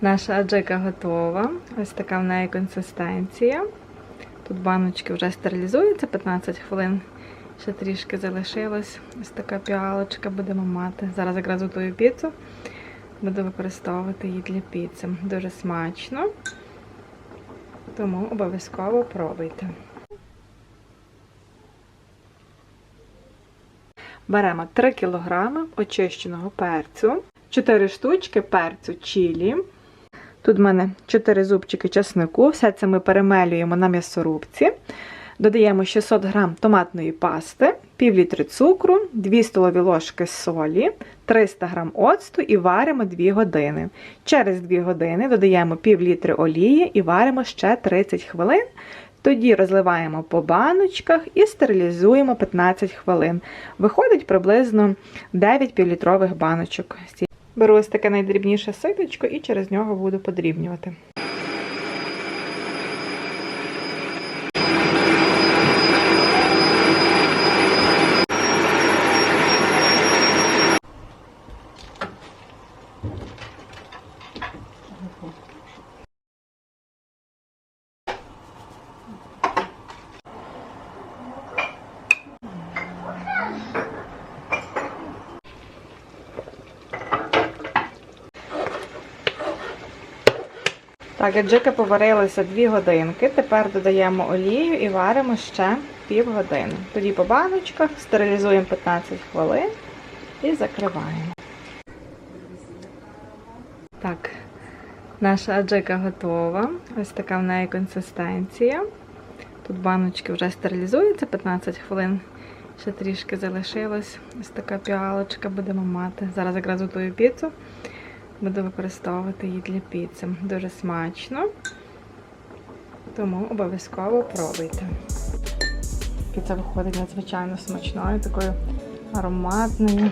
Наша аджика готова. Ось така в неї консистенція. Тут баночки вже стерилізуються 15 хвилин. Ще трішки залишилось. Ось така піалочка будемо мати. Зараз якраз готую піцу. Буду використовувати її для піци. Дуже смачно. Тому обов'язково пробуйте. Беремо 3 кг очищеного перцю, 4 штучки перцю чилі. Тут в мене 4 зубчики чеснику. Все це ми перемелюємо на м'ясорубці. Додаємо 600 г томатної пасти, пів літри цукру, 2 столові ложки солі, 300 г оцту і варимо 2 години. Через 2 години додаємо пів літри олії і варимо ще 30 хвилин. Тоді розливаємо по баночках і стерилізуємо 15 хвилин. Виходить приблизно 9 півлітрових баночок. Беру ось таке найдрібніше ситочко і через нього буду подрібнювати. Так, аджики поварилися 2 годинки. Тепер додаємо олію і варимо ще пів години. Тоді по баночках стерилізуємо 15 хвилин і закриваємо. Так, наша аджика готова. Ось така в неї консистенція. Тут баночки вже стерилізуються 15 хвилин. Ще трішки залишилось. Ось така піалочка будемо мати. Зараз якраз готую піцу. Буду використовувати її для піци. Дуже смачно. Тому обов'язково пробуйте. Піца виходить надзвичайно смачною, такою ароматною.